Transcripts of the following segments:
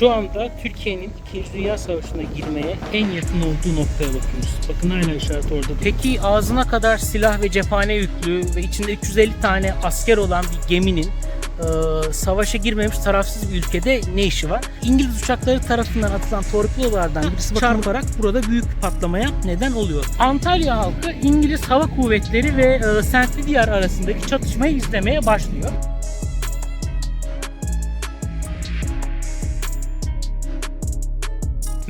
Şu anda Türkiye'nin 2. Dünya Savaşı'na girmeye en yakın olduğu noktaya bakıyoruz. Bakın hala işaret orada. Peki ağzına kadar silah ve cephane yüklü ve içinde 350 tane asker olan bir geminin e, savaşa girmemiş tarafsız bir ülkede ne işi var? İngiliz uçakları tarafından atılan torpidolardan birisi çarparak burada büyük bir patlamaya neden oluyor. Antalya halkı İngiliz Hava Kuvvetleri ve e, Saint Didier arasındaki çatışmayı izlemeye başlıyor.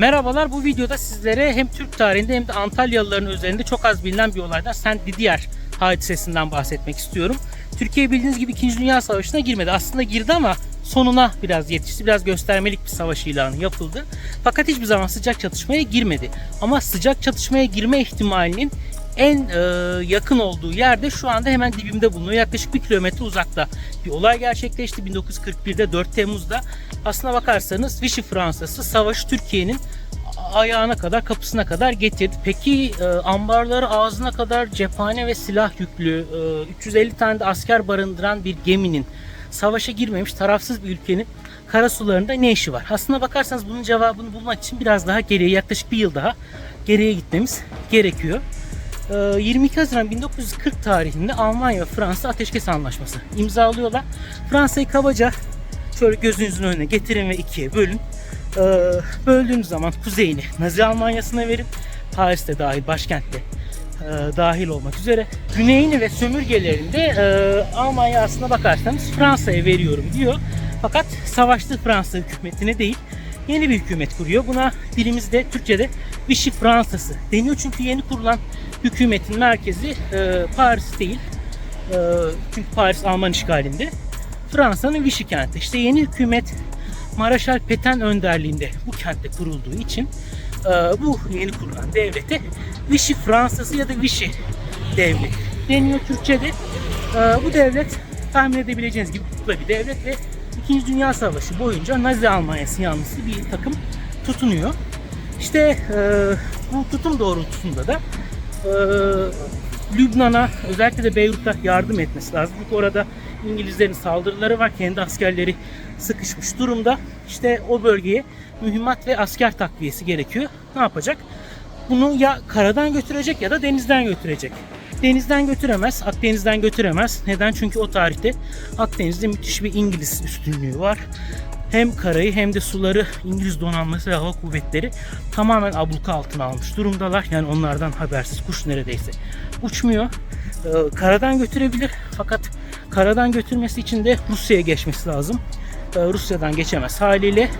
Merhabalar bu videoda sizlere hem Türk tarihinde hem de Antalyalıların üzerinde çok az bilinen bir olaydan Saint Didier hadisesinden bahsetmek istiyorum. Türkiye bildiğiniz gibi 2. Dünya Savaşı'na girmedi. Aslında girdi ama sonuna biraz yetişti. Biraz göstermelik bir savaş ilanı yapıldı. Fakat hiçbir zaman sıcak çatışmaya girmedi. Ama sıcak çatışmaya girme ihtimalinin en e, yakın olduğu yerde şu anda hemen dibimde bulunuyor. Yaklaşık bir kilometre uzakta bir olay gerçekleşti 1941'de 4 Temmuz'da. Aslına bakarsanız Vichy Fransası savaşı Türkiye'nin ayağına kadar kapısına kadar getirdi. Peki e, ambarları ağzına kadar cephane ve silah yüklü e, 350 tane de asker barındıran bir geminin savaşa girmemiş tarafsız bir ülkenin kara sularında ne işi var? Aslına bakarsanız bunun cevabını bulmak için biraz daha geriye yaklaşık bir yıl daha geriye gitmemiz gerekiyor. Ee, 22 Haziran 1940 tarihinde Almanya ve Fransa Ateşkes Anlaşması imzalıyorlar. Fransa'yı kabaca şöyle gözünüzün önüne getirin ve ikiye bölün. Ee, böldüğünüz zaman kuzeyini Nazi Almanyası'na verin. Paris'te dahil, başkentte e, dahil olmak üzere. Güneyini ve sömürgelerini de e, Almanya aslına bakarsanız Fransa'ya veriyorum diyor. Fakat savaştığı Fransa hükümetine değil yeni bir hükümet kuruyor. Buna dilimizde Türkçe'de Vichy Fransası deniyor. Çünkü yeni kurulan hükümetin merkezi e, Paris değil. E, çünkü Paris Alman işgalinde. Fransa'nın Vichy kenti. İşte yeni hükümet Maraşal Petain önderliğinde bu kentte kurulduğu için e, bu yeni kurulan devlete Vichy Fransası ya da Vichy devleti deniyor Türkçe'de. E, bu devlet tahmin edebileceğiniz gibi kukla bir devlet ve İkinci Dünya Savaşı boyunca Nazi Almanyası yanlısı bir takım tutunuyor. İşte e, bu tutum doğrultusunda da e, Lübnan'a özellikle de Beyrut'a yardım etmesi lazım. Çünkü orada İngilizlerin saldırıları var. Kendi askerleri sıkışmış durumda. İşte o bölgeye mühimmat ve asker takviyesi gerekiyor. Ne yapacak? Bunu ya karadan götürecek ya da denizden götürecek. Denizden götüremez, Akdeniz'den götüremez. Neden? Çünkü o tarihte Akdeniz'de müthiş bir İngiliz üstünlüğü var. Hem karayı hem de suları İngiliz donanması ve hava kuvvetleri tamamen abluka altına almış durumdalar. Yani onlardan habersiz kuş neredeyse uçmuyor. Ee, karadan götürebilir fakat karadan götürmesi için de Rusya'ya geçmesi lazım. Ee, Rusya'dan geçemez haliyle.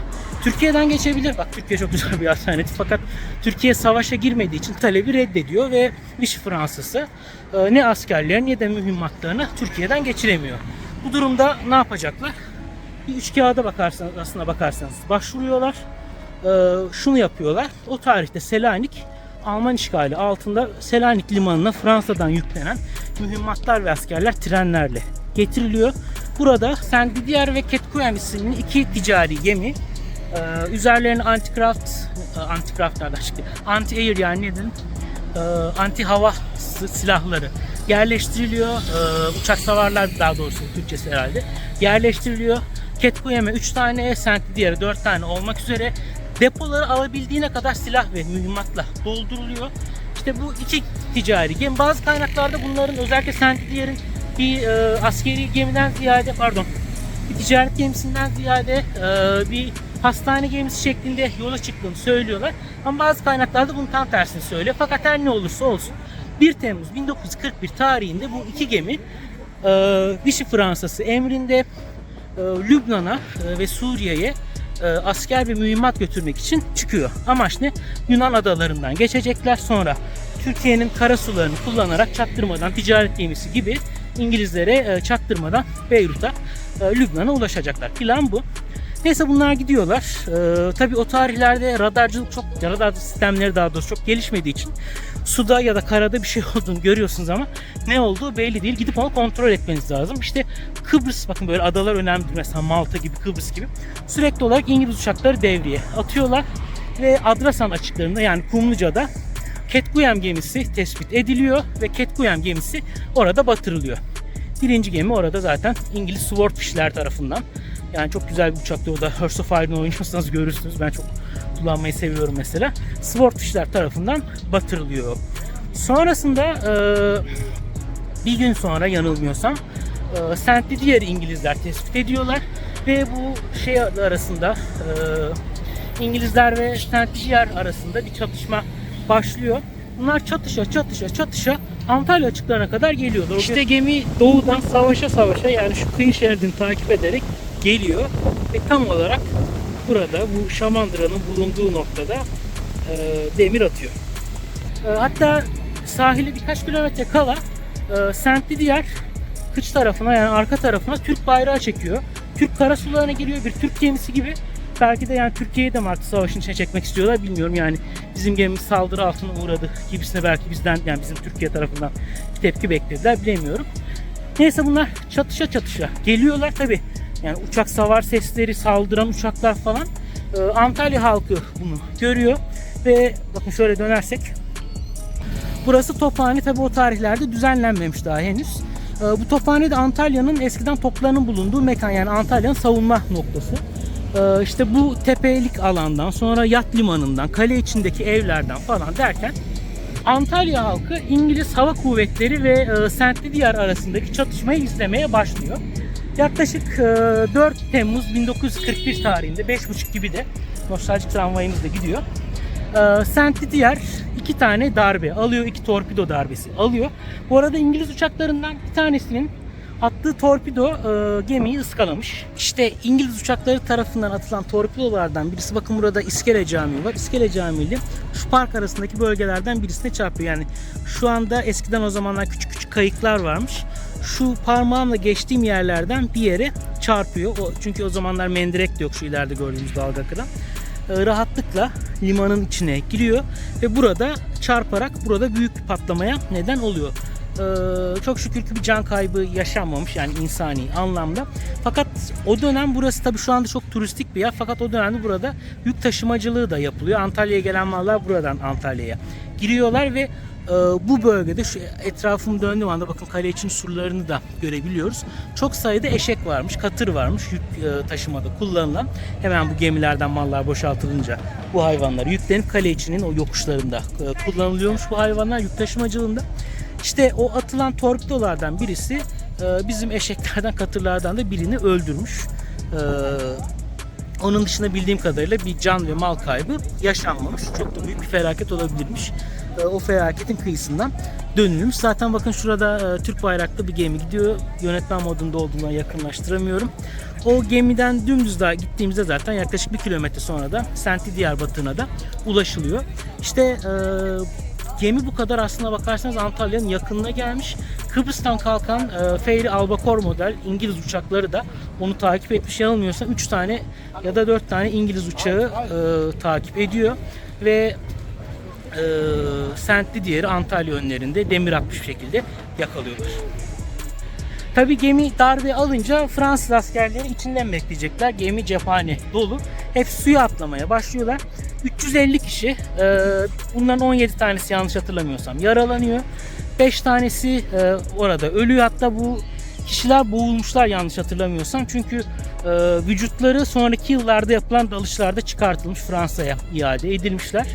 Türkiye'den geçebilir. Bak Türkiye çok güzel bir alternatif fakat Türkiye savaşa girmediği için talebi reddediyor ve Vichy Fransızı e, ne askerlerini ne de mühimmatlarını Türkiye'den geçiremiyor. Bu durumda ne yapacaklar? Bir üç kağıda bakarsanız aslına bakarsanız başvuruyorlar. Ee, şunu yapıyorlar. O tarihte Selanik Alman işgali altında Selanik limanına Fransa'dan yüklenen mühimmatlar ve askerler trenlerle getiriliyor. Burada Saint Didier ve Ketkuyen isimli iki ticari gemi e, üzerlerine anti-craft e, anti-craft nereden çıktı? Anti-air yani ne dedim? E, anti-hava s- silahları yerleştiriliyor. E, uçak savarlar daha doğrusu Türkçesi herhalde. Yerleştiriliyor. Ketkuyem'e 3 tane, Saint Didier'e 4 tane olmak üzere depoları alabildiğine kadar silah ve mühimmatla dolduruluyor. İşte bu iki ticari gemi. Bazı kaynaklarda bunların özellikle Saint Didier'in bir e, askeri gemiden ziyade pardon bir ticaret gemisinden ziyade e, bir hastane gemisi şeklinde yola çıktığını söylüyorlar. Ama bazı kaynaklarda bunun tam tersini söylüyor. Fakat her ne olursa olsun 1 Temmuz 1941 tarihinde bu iki gemi e, Vichy Fransası emrinde Lübnan'a e, ve Suriye'ye e, asker ve mühimmat götürmek için çıkıyor. Amaç ne? Yunan adalarından geçecekler sonra Türkiye'nin kara sularını kullanarak çaktırmadan ticaret gemisi gibi İngilizlere e, çaktırmadan Beyrut'a, e, Lübnan'a ulaşacaklar. Plan bu. Neyse bunlar gidiyorlar. Ee, tabii o tarihlerde radarcılık çok, radar sistemleri daha doğrusu çok gelişmediği için suda ya da karada bir şey olduğunu görüyorsunuz ama ne olduğu belli değil. Gidip onu kontrol etmeniz lazım. İşte Kıbrıs bakın böyle adalar önemlidir. Mesela Malta gibi, Kıbrıs gibi. Sürekli olarak İngiliz uçakları devreye atıyorlar ve Adrasan açıklarında yani Kumluca'da Ketguyem gemisi tespit ediliyor ve Ketguyem gemisi orada batırılıyor. Birinci gemi orada zaten İngiliz Swordfish'ler tarafından Yani çok güzel bir uçaktı o da. Hearts of Iron oynuyorsanız görürsünüz. Ben çok kullanmayı seviyorum mesela. Swordfish'ler tarafından batırılıyor. Sonrasında e, bir gün sonra yanılmıyorsam e, Saint Didier İngilizler tespit ediyorlar ve bu şey arasında e, İngilizler ve Saint Didier arasında bir çatışma başlıyor. Bunlar çatışa çatışa çatışa Antalya açıklarına kadar geliyorlar. İşte gemi doğudan savaşa savaşa yani şu kıyı şeridini takip ederek geliyor ve tam olarak burada bu Şamandıra'nın bulunduğu noktada e, demir atıyor. E, hatta sahile birkaç kilometre kala e, Saint Didier kıç tarafına yani arka tarafına Türk bayrağı çekiyor. Türk karasularına giriyor bir Türk gemisi gibi. Belki de yani Türkiye'yi de mi artık savaşın içine çekmek istiyorlar bilmiyorum yani bizim gemimiz saldırı altına uğradı gibisine belki bizden yani bizim Türkiye tarafından tepki beklediler bilemiyorum. Neyse bunlar çatışa çatışa geliyorlar tabi yani uçak savar sesleri saldıran uçaklar falan Ee, Antalya halkı bunu görüyor ve bakın şöyle dönersek Burası Tophane tabi o tarihlerde düzenlenmemiş daha henüz. Ee, Bu Tophane de Antalya'nın eskiden toplarının bulunduğu mekan yani Antalya'nın savunma noktası. Ee, İşte bu tepelik alandan sonra yat limanından kale içindeki evlerden falan derken Antalya halkı İngiliz Hava Kuvvetleri ve e, Saint Didier arasındaki çatışmayı izlemeye başlıyor. Yaklaşık e, 4 Temmuz 1941 tarihinde 5.30 gibi de nostaljik tramvayımız da gidiyor. Ee, Saint Didier iki tane darbe alıyor, iki torpido darbesi alıyor. Bu arada İngiliz uçaklarından bir tanesinin attığı torpido e, gemiyi ıskalamış. İşte İngiliz uçakları tarafından atılan torpidolardan birisi bakın burada İskele Camii var. İskele Camii ile şu park arasındaki bölgelerden birisine çarpıyor. Yani şu anda eskiden o zamanlar küçük küçük kayıklar varmış. Şu parmağımla geçtiğim yerlerden bir yere çarpıyor. O, çünkü o zamanlar mendirek de yok şu ileride gördüğümüz dalga kıran e, rahatlıkla limanın içine giriyor ve burada çarparak burada büyük bir patlamaya neden oluyor. Ee, çok şükür ki bir can kaybı yaşanmamış yani insani anlamda. Fakat o dönem burası tabii şu anda çok turistik bir yer fakat o dönemde burada yük taşımacılığı da yapılıyor. Antalya'ya gelen mallar buradan Antalya'ya giriyorlar ve e, bu bölgede şu etrafım döndüğüm anda bakın kale için surlarını da görebiliyoruz. Çok sayıda eşek varmış, katır varmış yük e, taşımada kullanılan. Hemen bu gemilerden mallar boşaltılınca bu hayvanlar yüklenip kale içinin o yokuşlarında e, kullanılıyormuş bu hayvanlar yük taşımacılığında. İşte o atılan torpidolardan birisi e, bizim eşeklerden, katırlardan da birini öldürmüş. E, onun dışında bildiğim kadarıyla bir can ve mal kaybı yaşanmamış. Çok da büyük bir felaket olabilirmiş. E, O felaketin kıyısından dönülmüş. Zaten bakın şurada Türk bayraklı bir gemi gidiyor. Yönetmen modunda olduğundan yakınlaştıramıyorum. O gemiden dümdüz daha gittiğimizde zaten yaklaşık bir kilometre sonra da Senti Diyarbakır'a da ulaşılıyor. İşte e, gemi bu kadar aslına bakarsanız Antalya'nın yakınına gelmiş. Kıbrıs'tan kalkan e, Fairy Albacor model İngiliz uçakları da onu takip etmiş. Yanılmıyorsam 3 tane ya da 4 tane İngiliz uçağı e, takip ediyor ve e, Sentli diğeri Antalya önlerinde demir atmış bir şekilde yakalıyorlar. Tabi gemi darbe alınca Fransız askerleri içinden bekleyecekler. Gemi cephane dolu. Hep suya atlamaya başlıyorlar. 350 kişi, e, bunların 17 tanesi yanlış hatırlamıyorsam yaralanıyor. 5 tanesi e, orada ölüyor. Hatta bu kişiler boğulmuşlar yanlış hatırlamıyorsam. Çünkü e, vücutları sonraki yıllarda yapılan dalışlarda çıkartılmış Fransa'ya iade edilmişler.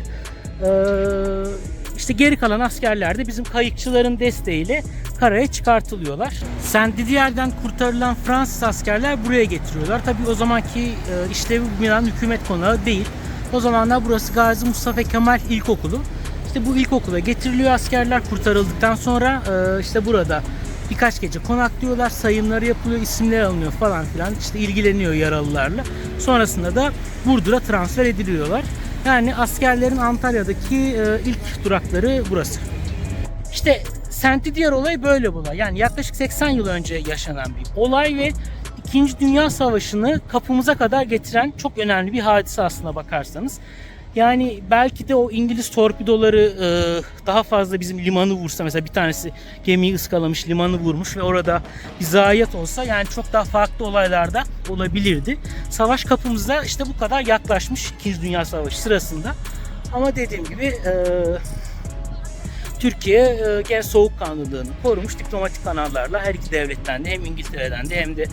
İşte geri kalan askerler de bizim kayıkçıların desteğiyle karaya çıkartılıyorlar. Saint Didier'den kurtarılan Fransız askerler buraya getiriyorlar. Tabii o zamanki işlevi bu hükümet konağı değil. O zamanlar burası Gazi Mustafa Kemal İlkokulu. İşte bu ilkokula getiriliyor askerler kurtarıldıktan sonra e, işte burada birkaç gece konaklıyorlar, sayımları yapılıyor, isimler alınıyor falan filan. İşte ilgileniyor yaralılarla. Sonrasında da Burdur'a transfer ediliyorlar. Yani askerlerin Antalya'daki e, ilk durakları burası. İşte Saint Didier olayı böyle bir olay. Yani yaklaşık 80 yıl önce yaşanan bir olay ve İkinci Dünya Savaşı'nı kapımıza kadar getiren çok önemli bir hadise aslına bakarsanız. Yani belki de o İngiliz torpidoları e, daha fazla bizim limanı vursa mesela bir tanesi gemiyi ıskalamış limanı vurmuş ve orada bir zayiat olsa yani çok daha farklı olaylarda olabilirdi. Savaş kapımıza işte bu kadar yaklaşmış 2. Dünya Savaşı sırasında. Ama dediğim gibi e, Türkiye e, gene soğukkanlılığını korumuş diplomatik kanallarla her iki devletten de hem İngiltere'den de hem de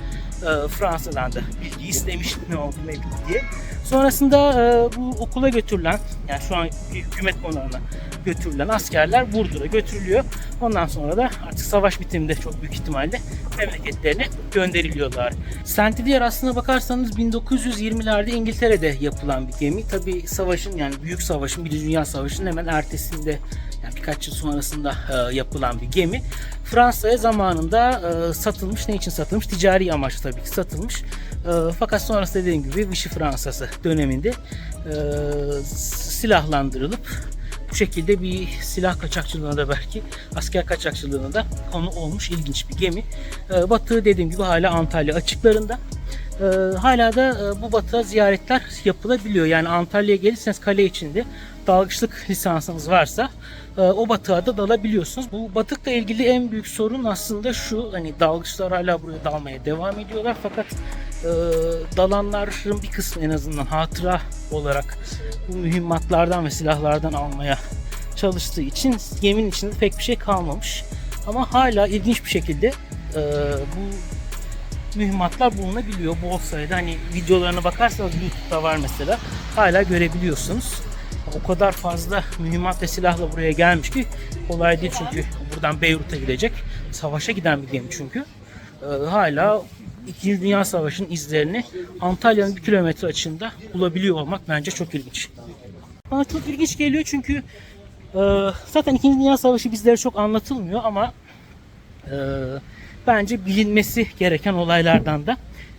e, Fransa'dan da bilgi istemiş ne oldu ne bitti diye. Sonrasında e, bu okula götürülen yani şu an hükümet konağına götürülen askerler Burdur'a götürülüyor. Ondan sonra da artık savaş bitiminde çok büyük ihtimalle memleketlerine gönderiliyorlar. Saint Didier aslına bakarsanız 1920'lerde İngiltere'de yapılan bir gemi. Tabi savaşın yani büyük savaşın, Birinci Dünya Savaşı'nın hemen ertesinde yani birkaç yıl sonrasında e, yapılan bir gemi. Fransa'ya zamanında e, satılmış. Ne için satılmış? Ticari amaçlı tabii ki satılmış. E, fakat sonrasında dediğim gibi Vichy Fransası döneminde e, silahlandırılıp bu şekilde bir silah kaçakçılığına da belki asker kaçakçılığına da konu olmuş ilginç bir gemi. E, batığı dediğim gibi hala Antalya açıklarında. E, hala da e, bu batığa ziyaretler yapılabiliyor. Yani Antalya'ya gelirseniz kale içinde dalgıçlık lisansınız varsa e, o batığa da dalabiliyorsunuz. Bu batıkla ilgili en büyük sorun aslında şu hani dalgıçlar hala buraya dalmaya devam ediyorlar fakat e, dalanların bir kısmı en azından hatıra olarak bu mühimmatlardan ve silahlardan almaya çalıştığı için geminin içinde pek bir şey kalmamış. Ama hala ilginç bir şekilde e, bu mühimmatlar bulunabiliyor bol sayıda. Hani videolarına bakarsanız YouTube'da var mesela. Hala görebiliyorsunuz. O kadar fazla mühimmat ve silahla buraya gelmiş ki kolay değil çünkü buradan Beyrut'a gidecek. Savaşa giden bir gemi çünkü. Ee, hala İkinci Dünya Savaşı'nın izlerini Antalya'nın bir kilometre açığında bulabiliyor olmak bence çok ilginç. Bana çok ilginç geliyor çünkü e, zaten İkinci Dünya Savaşı bizlere çok anlatılmıyor ama e, bence bilinmesi gereken olaylardan da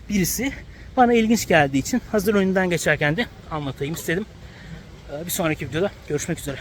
birisi. Bana ilginç geldiği için hazır önünden geçerken de anlatayım istedim. E, bir sonraki videoda görüşmek üzere.